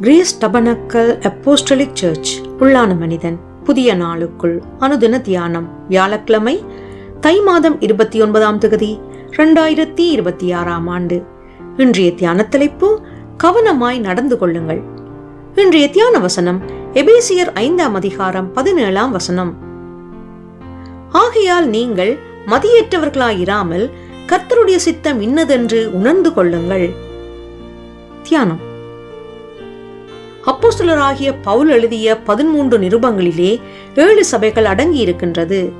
Grace tabernacle apostolic search. உள்ளான மனிதன். புதிய நாளுக்குள் அனுதின தியானம். வியாழக்கிழமை தை மாதம் இருபத்தி ஒன்பதாம் தொகுதி இரண்டாயிரத்தி இருபத்தி ஆறாம் ஆண்டு. இன்றைய தியான தலைப்பு கவனமாய் நடந்து கொள்ளுங்கள். இன்றைய தியான வசனம் எபேசியர் ஐந்தாம் அதிகாரம் பதினேழாம் வசனம். ஆகையால் நீங்கள் மதியற்றவர்களாயிராமல் கர்த்தருடைய சித்தம் இன்னதென்று உணர்ந்து கொள்ளுங்கள். தியானம். அப்போஸ்தலராகிய பவுல் எழுதிய பதிமூன்று நிருபங்களிலே ஏழு சபைகள் அடங்கி இருக்கின்றது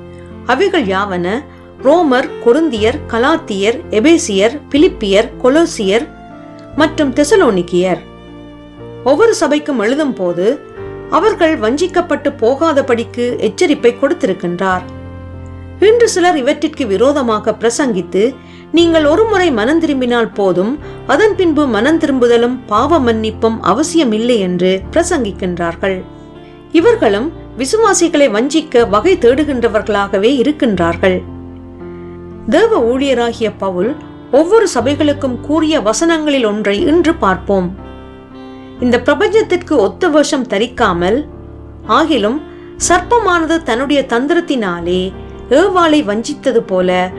அவைகள் யாவன? ரோமர் கொருந்தியர் கலாத்தியர் எபேசியர் பிலிப்பியர் கொலோசியர் மற்றும் தெசலோனிக்கியர். ஒவ்வொரு சபைக்கும் எழுதும் போது அவர்கள் வஞ்சிக்கப்பட்டு போகாதபடிக்கு எச்சரிப்பை கொடுத்திருக்கின்றார். இன்று சிலர் இவற்றிற்கு விரோதமாக பிரசங்கித்து நீங்கள் ஒருமுறை மனம் திரும்பினால் போதும். அதன் பின்பு மனம் திரும்புதலும் பாவ மன்னிப்பும் அவசியமில்லை என்று பிரசங்கிக்கின்றார்கள். இவர்களும் விசுவாசிகளை வஞ்சிக்க வகை தேடுகின்றவர்களாகவே இருக்கின்றார்கள். தேவ ஊழியராகிய பவுல் ஒவ்வொரு சபைகளுக்கும் கூறிய வசனங்களில் ஒன்றை இன்று பார்ப்போம். இந்த பிரபஞ்சத்திற்கு ஒத்த வருஷம் தரிக்காமல் ஆகிலும் சர்ப்பமானது தன்னுடைய தந்திரத்தினாலே ஏவாளை வஞ்சித்தது போல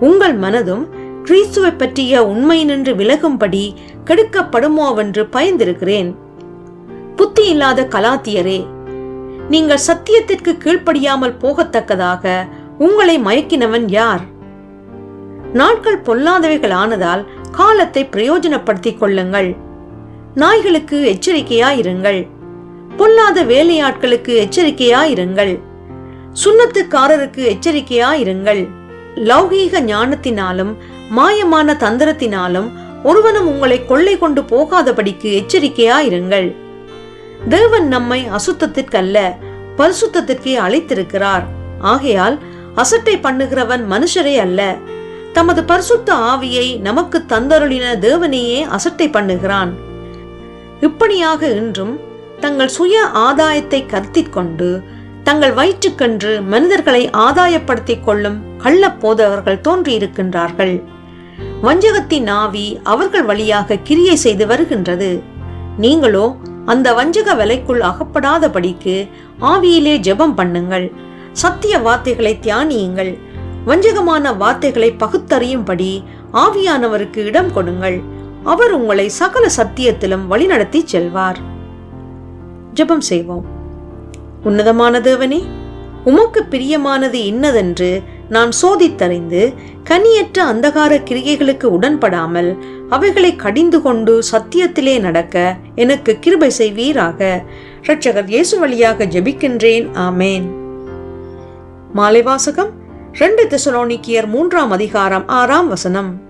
உங்கள் மனதும் கிறிஸ்துவை பற்றிய உண்மை நின்று விலகும்படி கெடுக்கப்படுமோவென்று பயந்திருக்கிறேன். புத்தி இல்லாத கலாத்தியரே நீங்கள் சத்தியத்திற்கு கீழ்ப்படியாமல் போகத்தக்கதாக உங்களை மயக்கினவன் யார்? நாட்கள் பொல்லாதவைகள் ஆனதால் காலத்தை பிரயோஜனப்படுத்திக் கொள்ளுங்கள். நாய்களுக்கு எச்சரிக்கையாயிருங்கள். பொல்லாத வேலையாட்களுக்கு எச்சரிக்கையாயிருங்கள். சுண்ணத்துக்காரருக்கு எச்சரிக்கையாயிருங்கள். லௌகீக ஞானத்தினாலும் மாயமான தந்திரத்தினாலும் ஒருவனும் உங்களை கொள்ளை கொண்டு போகாதபடிக்கு எச்சரிக்கையாயிருங்கள். தேவன் நம்மை அசுத்தத்திற்கல்ல பரிசுத்தத்திற்கே அழைத்திருக்கிறார். ஆகையால் அசட்டை பண்ணுகிறவன் மனுஷரே அல்ல. தமது பரிசுத்த ஆவியை நமக்கு தந்தருளின தேவனையே அசட்டை பண்ணுகிறான். இப்படியாக இன்றும் தங்கள் சுய ஆதாயத்தை கருத்திற் கொண்டு தங்கள் வயிற்றுக்கென்று மனிதர்களை ஆதாயப்படுத்திக் கொள்ளும் கள்ள போதவர்கள் தோன்றியிருக்கின்றார்கள். வஞ்சகத்தின் ஆவி அவர்கள் வழியாக கிரியை செய்து வருகின்றது. நீங்களோ அந்த வஞ்சக வலைக்குள் அகப்படாதபடிக்கு ஆவியிலே ஜெபம் பண்ணுங்கள். சத்திய வார்த்தைகளை தியானியுங்கள். வஞ்சகமான வார்த்தைகளை பகுத்தறியும்படி ஆவியானவருக்கு இடம் கொடுங்கள். அவர் உங்களை சகல சத்தியத்திலும் வழிநடத்தி செல்வார். ஜெபம் செய்வோம். உன்னதமான தேவனே உமக்கு பிரியமானது இன்னதென்று நான் சோதித்தறிந்து கனியற்ற அந்தகார கிரிகைகளுக்கு உடன்படாமல் அவைகளை கடிந்து கொண்டு சத்தியத்திலே நடக்க எனக்கு கிருபை செய்வீராக. இரட்சகர் இயேசு வழியாக ஜெபிக்கின்றேன். ஆமேன். மாலை வாசகம் ரெண்டு திசலோனிக்கியர் மூன்றாம் அதிகாரம் ஆறாம் வசனம்.